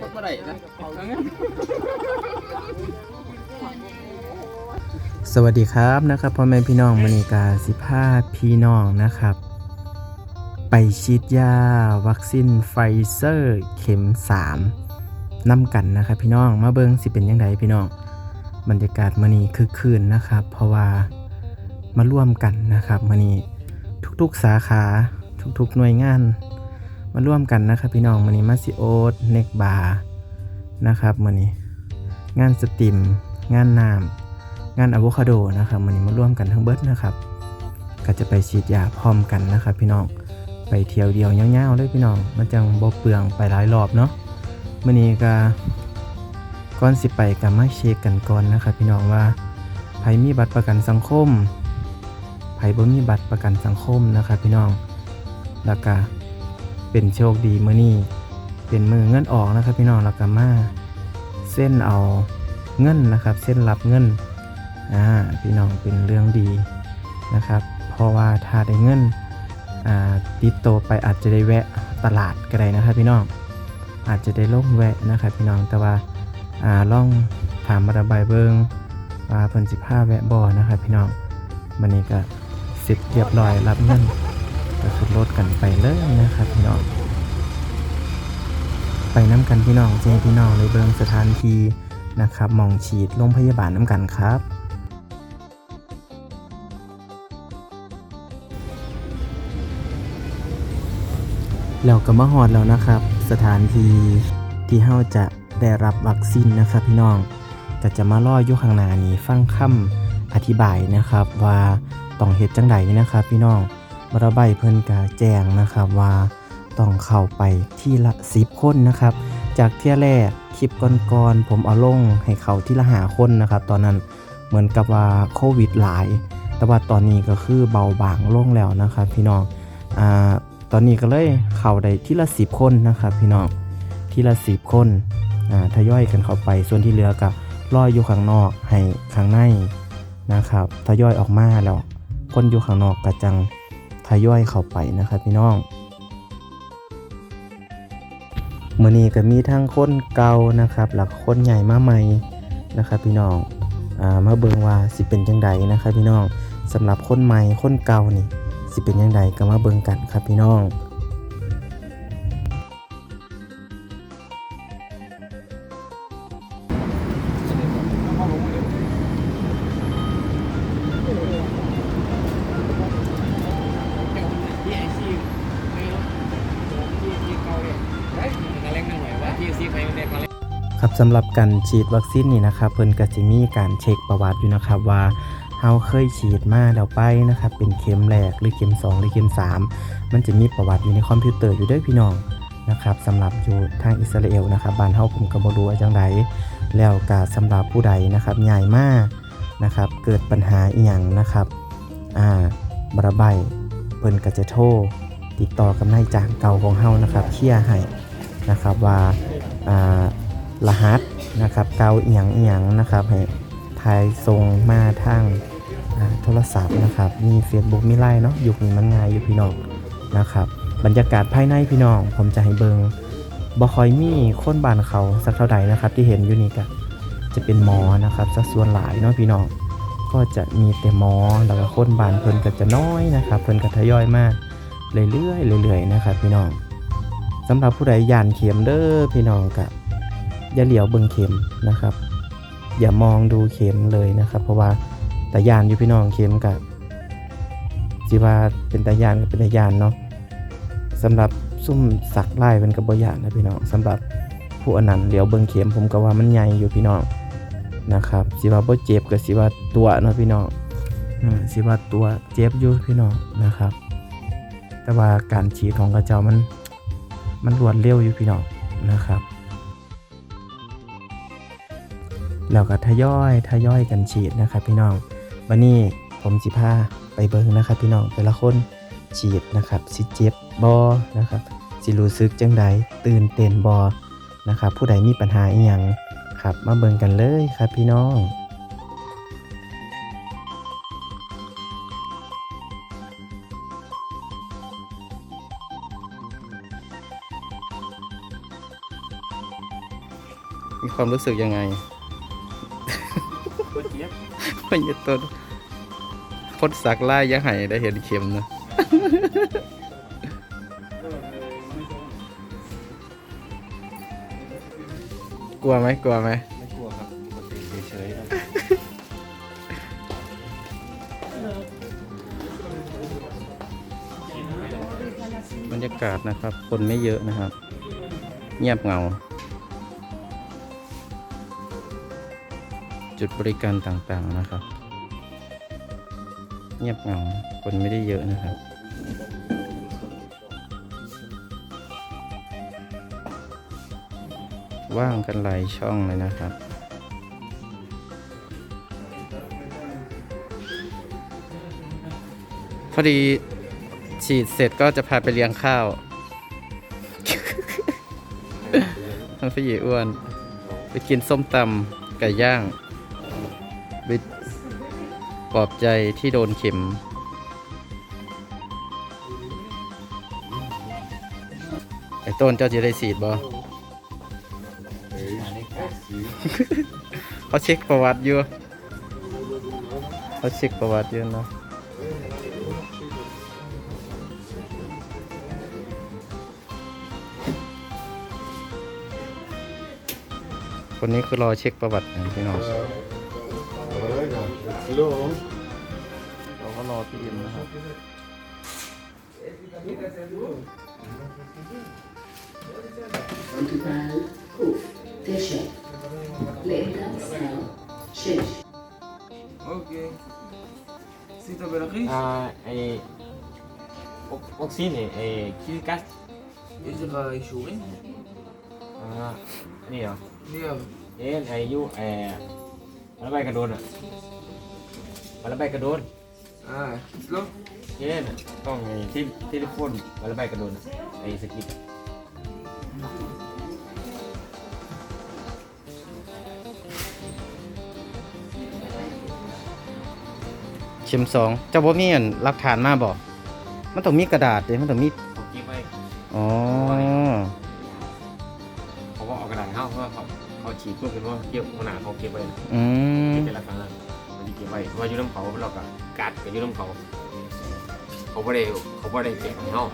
คนมาได้นะสวัสดีครับนะครับพ่อแม่พี่น้องมณีกาสิพาพี่น้องนะครับ ไปฉีดยาวัคซีนไฟเซอร์เข็ม 3นำกันนะครับพี่น้องมาเบิงสิเป็นยังไงพี่น้อง บรรยากาศมณีคือคืนนะครับ เพราะว่ามาร่วมกันนะครับมณีทุกๆสาขาทุกๆหน่วยงาน มาร่วมกันนะครับพี่น้องมณีมาซิโอตเนกบาร์นะครับมณีงานสตรีมงานน้ำงานอะโวคาโดนะครับมันนี้มาร่วมกันทั้งเบิร์ดนะครับก็จะไปฉีดยาพร้อมกันนะครับพี่น้องไปเที่ยวเดียวเงาวๆเลยพี่น้องมันจังบ่เปลืองไปหลายรอบเนาะมื้อนี้ก็ก่อนสิไปก็มาเช็คกันก่อนนะครับพี่น้องว่าไผมีบัตรประกันสังคมไผบ่มีบัตรประกันสังคมนะครับพี่น้องแล้วก็ เป็นโชคดีมื้อนี้เป็นมือเงินออกนะครับพี่น้องแล้วก็มาเส้นเอาเงินนะครับ เส้นรับเงินอ่าพี่น้องเป็นเรื่องดีนะครับ เพราะว่าถ้าได้เงินอ่าติดโตไปอาจจะได้แวะตลาดก็ได้นะครับพี่น้องอาจจะได้ลงแวะนะครับพี่น้องแต่ว่าอ่าล่องถามมาระบายเบิงว่าเพิ่นสิพาแวะบ่อนะครับพี่น้องวันนี้ก็เสร็จเรียบร้อยรับเงิน ก็ขึ้นรถกันไปเลยนะครับพี่น้อง ไปน้ำกันพี่น้องเจ้พี่น้องเลยเบิงสถานที่นะครับมองฉีดโรงพยาบาลน้ำกันครับแล้วก็มาฮอดแล้วนะครับ สถานที่ที่เฮาจะได้รับวัคซีนนะครับพี่น้องก็จะมาล่อยู่ข้างหน้านี้ฟังคำอธิบายนะครับ ว่าต้องเฮ็ดจังไดนะครับพี่น้อง บรใบเพิ่นก็แจ้งนะครับว่าต้องเข้าไปที่ละ10คนนะครับ จากเที่ยแรกคลิปก่อนๆผมเอาลงให้เขาที่ละหาคนนะครับ ตอนนั้นเหมือนกับว่าโควิดหลาย แต่ว่าตอนนี้ก็คือเบาบางลงแล้วนะครับ พี่น้องอ่าตอนนี้ก็เลยเข้าได้ที่ละสิบคนนะครับพี่น้องที่ละสิบคนอ่าทยอยกันเข้าไปส่วนที่เหลือก็รออยู่ข้างนอกให้ข้างในนะครับทยอยออกมาแล้วคนอยู่ข้างนอกก็จัง ยอยเข้าไปนะครับพี่น้องมื่อนี้ก็มีทั้งคนเก่านะครับหลักคนใหญ่มาใหม่นะครับพี่น้องอ่ามาเบิงว่าสิเป็นยังไงนะครับพี่น้องสำหรับคนใหม่คนเก่านี่สิเป็นยังไงก็มาเบิงกันครับพี่น้อง สำหรับการฉีดวัคซีนนี่นะครับเพิ่นก็จะมีการเช็คประวัติอยู่นะครับว่าเฮาเคยฉีดมาแล้วไปนะครับเป็นเข็มแรกหรือเข็ม 2 หรือเข็ม 3 มันจะมีประวัติอยู่ในคอมพิวเตอร์อยู่ด้วยพี่น้องนะครับสำหรับอยู่ทางอิสราเอลนะครับบ้านเฮาผมก็บ่รู้ว่าจังไดแล้วก็สำหรับผู้ใดนะครับใหญ่มากนะครับเกิดปัญหาอีหยังนะครับอ่าบระบายเพิ่นก็จะโทรติดต่อกับนายจ้างเก่าของเฮานะครับเคลียร์ให้นะครับว่าอ่า รหัสนะครับเกาเอียงเอียงนะครับให้ทายทรงมาทางโทรศัพท์นะครับ มี Facebook มีไลน์เนาะยุคนี้มันง่ายอยู่พี่น้องนะครับ บรรยากาศภายในพี่น้อง ผมจะให้เบิงบ่คอยมีคนบ้านเขาสักเท่าใดนะครับ ที่เห็นอยู่นี่ก็จะเป็นหมอนะครับสักส่วนหลายเนาะพี่น้องก็จะมีแต่หมอแล้วก็คนบ้านเพิ่นก็จะน้อยนะครับ เพิ่นก็ทยอยมากเรื่อยๆเรื่อยๆนะครับ พี่น้องสำหรับผู้ใดย่านเข็มเด้อพี่น้องก็ อย่าเหลียวเบิ่งเข็มนะครับ อย่ามองดูเข็มเลยนะครับ เพราะว่าตายานอยู่พี่น้องเข็มกับสิว่าเป็นตายานกับเป็นตายานเนาะสำหรับซุ่มสักไล่เป็นกับบยานนะพี่น้องสำหรับผู้อนันต์เหลียวเบิ่งเข็มผมก็ว่ามันใหญ่อยู่พี่น้องนะครับสิว่าบ่เจ็บกับสิว่าตัวเนาะพี่น้องสิว่าตัวเจ็บอยู่พี่น้องนะครับ แต่ว่าการฉีดของกระเจ้ามันมันรวดเร็วอยู่พี่น้องนะครับ แล้วก็ทยอยทยอยกันฉีดนะครับพี่น้อง วันนี้ผมสิพาไปเบิ่งนะครับพี่น้องแต่ละคนฉีดนะครับสิเจ็บบอนะครับสิรู้สึกจังใดตื่นเต้นบอนะครับผู้ใดมีปัญหาอีหยังครับมาเบิ่งกันเลยครับพี่น้องมีความรู้สึกยังไง ไม่ยตนคนสักไล่ยังไห้ได้เห็นเข็มนะกลัวไหมกลัวไหมไม่กลัวครับปกติเฉยๆครับบรรยากาศนะครับ คนไม่เยอะนะครับ เงียบเหงา จุดบริการต่างๆนะครับ เงียบเหงาคนไม่ได้เยอะนะครับ ว่างกันหลายช่องเลยนะครับพอดีฉีดเสร็จก็จะพาไปเลี้ยงข้าวมันพี่หยีอ้วน ไปกินส้มตำไก่ย่าง ปลอบใจที่โดนเข็ม ไอ้ต้นเจ้าจะได้ฉีดบ่เขาเช็คประวัติอยู่เขาเช็คประวัติอยู่เนาะคนนี้คือรอเช็คประวัตินะพี่น้อง เราก็รอพี่อินนะครับ Portugal, Hof, Fischer, Linkerstijl, Schisch. Ok. Si t'appelles อ่าไอออกออกซินเนี่ยไอคิกัส Is er uh, Sjoen? อ่านี่เหรอ Nee, เอ็นไอยูไออะไรใบกระโดนอะอะไรใบกระโดน ah, Slo? เอ็นต้องไอที่ที่ลิฟนอะไรใบกระโดนอะไอสกิปอะเข็มสองเจ้าบ่มีอันหลักฐานมาบอกมันต้องมีกระดาษเด้มันต้องมีเขาเก็บไว้อ๋อเขาก็เอากระดาษเข้าเพราะว่าเขาเขาฉีดเพื่อเป็นว่าเก็บขนาดเขาเก็บไว้อืมเก็บเป็นลักษณะมันจะเก็บไว้เพราะว่าอยู่น้ำเขาเราก็กัดกับอยู่น้ำเขา เขาไม่ได้เขาไม่ได้แจกให้เขา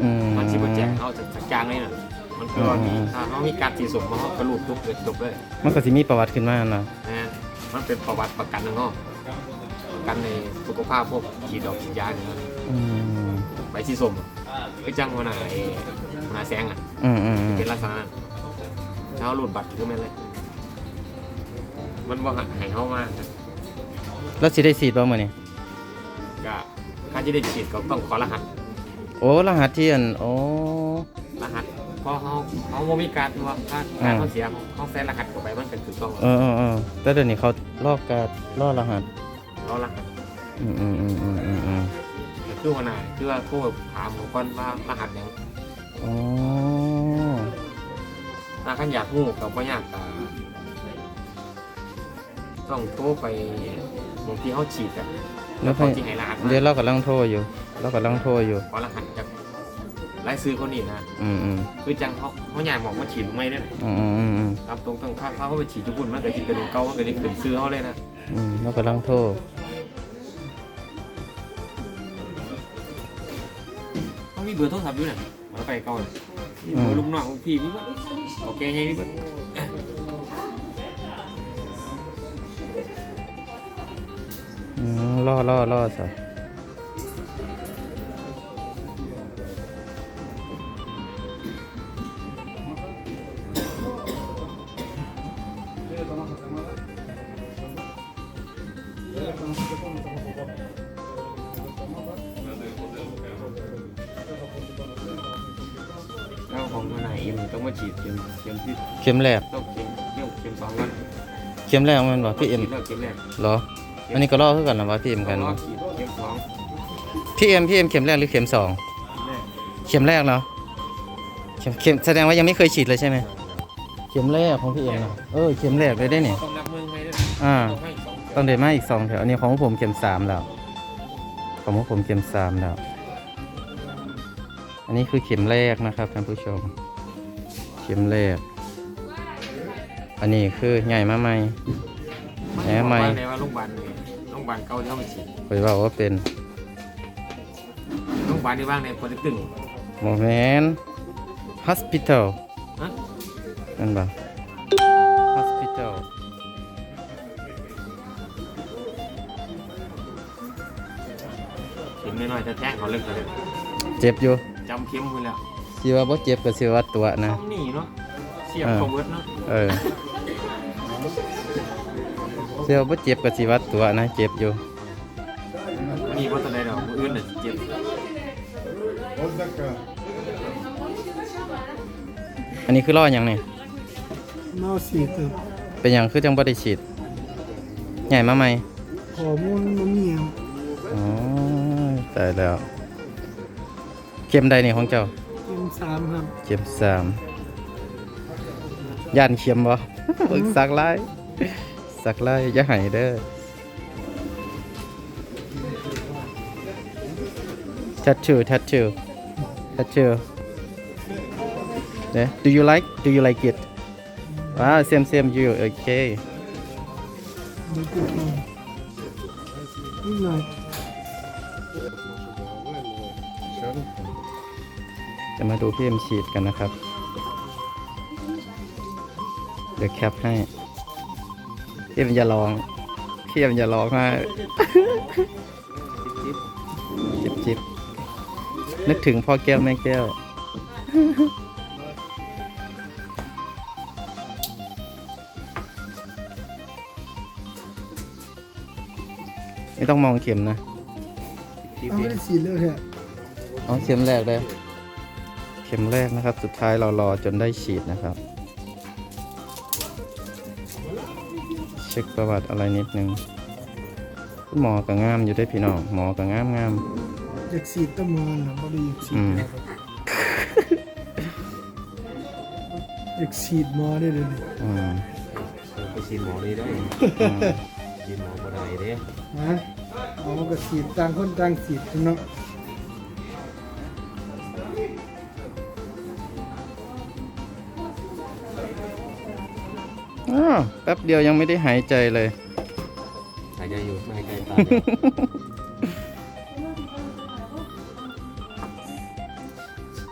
อืม มันชิบแจกเขาจะจัดจางเลยน่ะมันคือว่ามีอืม ถ้าเขามีการสีสมมาเขากระลูกทุบเลยจบเลยมันก็สิมีประวัติขึ้นมานะนะมันเป็นประวัติประกันของเขาประกันในสุขภาพพวกฉีดดอกฉีดยาเนี่ยนะอืมใบสีสมอะคือจังหัวหน้าไอ้หัวหน้าแสงอะ อืมอืมอืมเป็นลักษณะนั้นถ้าเขาหลุดบัตรคือแม่นเลย มันบ่ให้เขามากนะ แล้วสิได้ฉีดบ่มื้อนี้ก็ถ้าจะได้ฉีดก็ต้องขอรหัส โอ้รหัสที่อันโอ้รหัสเพราะเขาเขาบ่มีการว่าถ้าการเขาเสียเขาเขาแซนรหัสเข้าไปมันเป็นถูกต้องเออเออเออแต่เดี๋ยวนี้เขาลอกการล่อรหัสเขารหัสอืมอืมอืมอืมอืมอืมก็คือหัวหน้าคือว่าผู้ถามผมก่อนว่ารหัสหยังอ๋อถ้าขันอยากงูกับว่ายากก็ ต้องโทรไปบางทีเขาฉีดอะแล้แล้ววให้เขาจริงให้รหัสมาเดี๋ยวเรากำลังโทรอยู่เรากำลังโทรอยู่ ขอรหัสจากรายซื้อคนนี้นะอืมอืมคือจังเขาเขาใหญ่หมอกมาฉีดไม่ได้อืมอืมอืมอืมตามตรงต้องถ้าเขาไปฉีดจุบุ่นมันก็จะเป็นเก่ามันก็จะเป็นซื้อเขาเลยนะอืมเรากำลังโทรเขามีเบอร์โทรศัพท์อยู่น่ะมันไปเก่าน่ะมีเบอร์ลูกน้องของพี่พี่ว่าโอเคให้พี่ว่าอืม ล่อล่อล่อซะแล้วของทนายเอ็มต้องมาฉีดเข็มเข็มที่เข็มแรกต้องเข็มเข็มเข็มสองก่อนเข็มแรกมันบอกพี่เอ็มฉีดแล้วเข็มแรกเหรอ อันนี้ก็ล่อคือกันนะวะพี่เอ็มกันต้องรอฉีดเข็มสองพี่เอ็มพี่เอ็มเข็มแรกหรือเข็มสองเข็มแรกเข็มแรกเนาะเข็มเข็มแสดงว่ายังไม่เคยฉีดเลยใช่ไหมเข็มแรกของพี่เอ็มเนาะเออเข็มแรกเลยได้เนี่ยต้องนับเมืองไม่ได้อ่าต้องให้สองต้องเดมาอีกสองแถวอันนี้ของผมเข็มสามแล้วของผมเข็มสามแล้วอันนี้คือเข็มแรกนะครับท่านผู้ชม เข็มแรก อันนี้คือใหญ่มาใหม่แหมไม่บอกว่าในว่าโรงพยาบาลนี่โรงพยาบาลเก่าที่เขาไปฉีดไปว่าว่าเป็นโรงพยาบาลที่ว่างในปอเต็กตึงโมเมน hospital ฮะนั่นบ่ hospital เห็นน้อยๆจะแท้งเขาเลิกเลยเจ็บอยู่จำเข้มไปแล้วสิว่าบ่เจ็บก็สิว่าตัวนะต้องหนีเนาะเสียบเออเขาเวิร์ดเนาะเออ เสียวบ่เจ็บก็สิว่าตัวนะ เจ็บอยู่มีเพราะตอนใดดอกมืออื่นน่ะเจ็บอันนี้คือรอหยังนี่เมาสีเติบเป็นหยังคือจังบ่ได้ฉีดใหญ่มาใหม่ขอมูลมันมีครับอ๋อตายแล้วเข็มใดนี่ของเจ้าเป็นสามครับเข็มสามย่านเข็มบ่เบิ่งสักลาย สักลายอย่าให้เด้อทัดชูทัดชูทัดชูเนี่ย do you like do you like it ว้าว same same you okay เดี๋ยวจุดลงนิดหน่อยจะมาดูพี่เอ็มฉีดกันนะครับ เดี๋ยวแคปให้ เอ็มอย่าร้องพี่เอ็มอย่าร้องให้จิบจิบนึกถึงพ่อแก้วแม่แก้วไม่ต้องมองเข็มนะเอาไม่ได้สีเลยแค่เอาเข็มแรกเลย เข็มแรกนะครับ สุดท้ายเรารอจนได้ฉีดนะครับ ช็คประวัติอะไรนิดนึงคุณหมอก็งามอยู่ได้อพี่น้องหมอก็งามงามอยากสีตะมอนหรอบ่ได้อยากสีอืมอยากสีดหมอได้เลยดิอืมไปฉีดหมอนี่ได้อืมฉีดหมอบ่ได้เด้ฮะเอาก็สีดต่างคนต่างสีดเนาะ แป๊บเดียวยังไม่ได้หายใจเลย หายใจอยู่ไม่หายใจตาย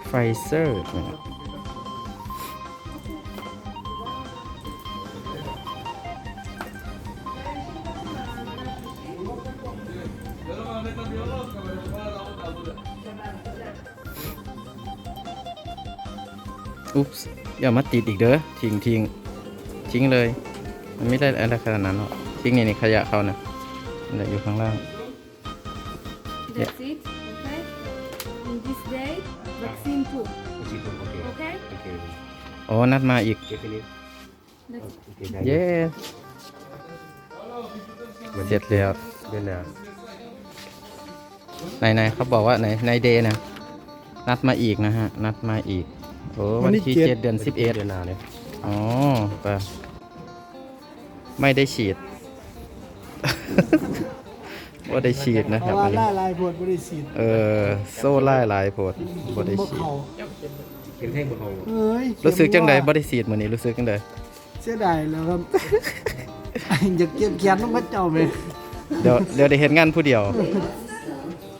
ไฟเซอร์นะครับอุ๊ปส์อย่ามาติดอีกเด้อทิ้งทิ้ง ทิ้งเลย มันไม่ได้อะไรขนาดนั้นหรอกทิ้งนี่นี่ขยะเขานะนั่นแหละอยู่ข้างล่าง That's it, okay? In this day, vaccine two, ฉีดโอเค okay? โอเคอ๋อนัดมาอีกเก็บไปนิด That's โอเคได้เย้เสร็จแล้วเล่นแล้วไหนไหนเขาบอกว่าไหนในเดย์นะนัดมาอีกนะฮะ นัดมาอีก โอ้วันที่เจ็ดเดือนสิบเอ็ดเดื อนหนาเลยอ๋อไปไม่ได้ฉีด ว่าได้ฉีดนะเพครับราะว่าอันนี้ล่าลายพวดบ่ได้สีดเออ โซ่ไล่หลายโพดบ่ได้บ่ฉีด เข้าเข็มเท่งบ่เขาเอ้ยรู้สึกจังใดบ่ได้ฉีดมื้อนี้รู้สึกจังใดเสียดายแล้วครับ อยากเก็บแขนต้องพระเจ้าไปเดี๋ยวเดี๋ยวได้เห็นงานผู้เดียว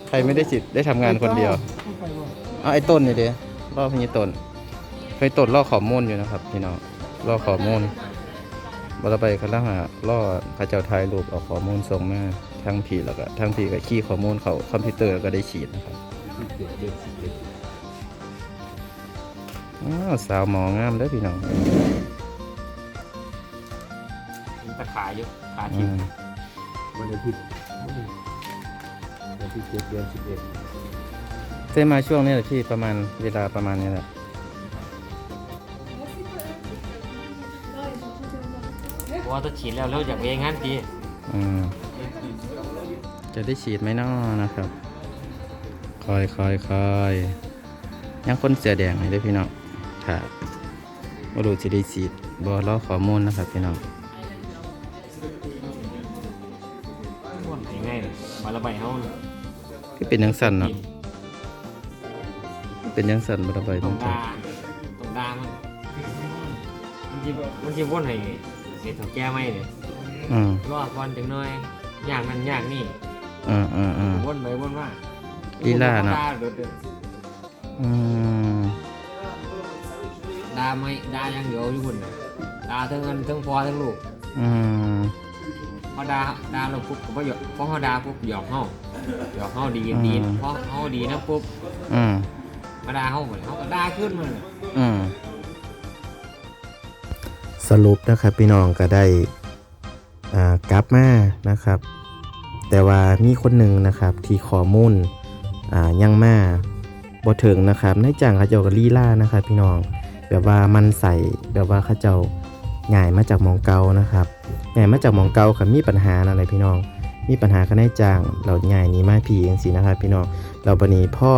ใครไม่ได้ฉีดได้ทำงานคนเดียวเข้าไปบ่เอาไอ้ต้นนี่เด้รอพี่ต้น เคยต้นรอข้อมูลอยู่นะครับพี่น้องรอข้อมูลบรไปเขาแล้วหาล่อเขาเจ้าถ่ายรูปเอาข้อมูลส่งมาทั้งผีแล้วก็ทั้งผีก็ขี้ข้อมูลเขาคอมพิวเตอร์แล้วก็ได้ฉีดนะครับเดือนเดือนสิบเอ็ดอ้าวสาวหมองามเด้อพี่น้องมีตะขาอยู่ขาอืทิ่มมวันอาทิตย์วันที่เจ็ดเดือนสิบเอ็ดเส้นมาช่วงนี้แหละพี่ประมาณเวลาประมาณนี้แหละ ว่าถ้าฉีดแล้วแล้วอยากไปงานดีอืมจะได้ฉีดไหมน้อนะครับ คอยคอยคอยยังคนเสียแดงเลยเด้อพี่น้องค่ะบ่รู้จะได้ฉีดบ่รอข้อมูลนะครับพี่น้องง่ายๆเลยมาระบายเฮาคือเป็นยังสั่นเนาะเป็นยังสั่นบ่ระบายตรมังนดาตรงดามันมันสิมันสิวนให้ให้เฒ่าแก่ไหมเนี่ยอืมรอก่อนจังหน่อยยากนั่นยากนี่อืมอืมอืม วนไปวนมาลีลาเนาะด่เด้อเด้ออืมด่าไม่ด่าอย่างเดียวอยู่พุ่นน่ะด่าทั้งเงินทั้งพ่อทั้งลูกอืมพอด่าด่าเราปุ๊บก็บ่หยอกพอเฮาด่าปุ๊บหยอกเฮาหยอกเฮาดีดีพอเฮาดีนะปุ๊บอืมมาด่าเฮาเหมือนเฮาก็ด่าขึ้นมาน่ะอืม สรุปนะครับพี่น้องก็ได้กลับมานะครับ แต่ว่ามีคนหนึ่งนะครับที่ขอมูลอ่ายังมาบ่ถึงนะครับในจ้างเขาเจ้าก็ลีล่านะครับ พี่น้องแบบว่ามันใส่แบบว่าเขาเจ้าง่ายมาจากมองเกานะครับง่ายมาจากมองเกากับมีปัญหาอะไรพี่น้อง มีปัญหากันได้จ้างเราง่ายหนี้มาพี่เองสินะครับ พี่น้องเราบันนี้พ่อ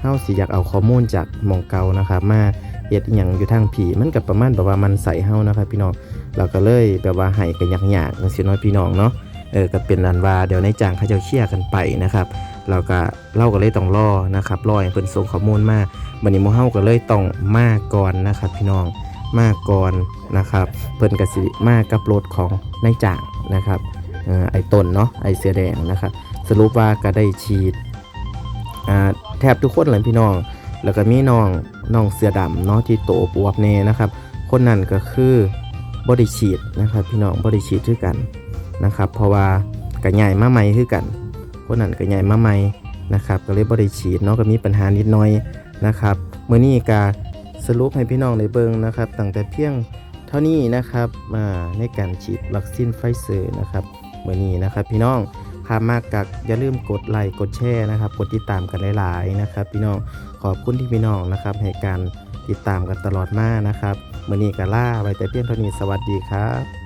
เฮาสิอยากเอาข้อมูลจากมองเกานะครับ มา เฮ็ดอหย่างอยู่ทางผีมันกับประมาณแบบว่ามันใส่เฮานะครับพี่น้องเราก็เลยแบบว่าให้กันยากๆจังซี่น้อยพี่น้องเนาะเออก็เป็นอันว่าเดี๋ยวในจ้างเขาจะเคลียร์กันไปนะครับเราก็เล่าก็เลยต้องรอนะครับรอให้เพิ่นส่งข้อมูลมาบัดนี้มู่เฮาก็เลยต้องมาก่อนนะครับพี่น้องมาก่อนนะครับ เพิ่นกสิมากับรถของนายจ้างนะครับออไอ้ต้นเนาะไอ้เสื้อแดงนะครับ สรุปว่าก็ได้ฉีดแทบทุกคนเลยพี่น้อง แล้วก็มีน้องน้องเสือดำเนาะที่โตปวบเนนะครับ คนนั้นก็คือบริฉีดนะครับ พี่น้องบริฉีดด้วยกันนะครับ เพราะว่าก็ใหญ่มาใหม่คือกัน คนนั้นก็ใหญ่มาใหม่นะครับ ก็เลยบ่ได้ฉีดเนาะก็มีปัญหานิดหน่อยนะครับเมื้อนี้ก็สรุปให้พี่น้องได้เบิงนะครับตั้งแต่เพียงเท่านี้นะครับมาในการฉีดวัคซีนไฟเซอร์นะครับเมื้อนี้นะครับ พี่น้องพามากกักอย่าลืมกดไลค์กดแชร์นะครับ กดติดตามกันหลายๆนะครับ พี่น้อง ขอบคุณที่พี่น้องนะครับให้การติดตามกันตลอดมานะครับมือนี้ก็ล่าไว้แต่เพียงเท่านี้สวัสดีครับ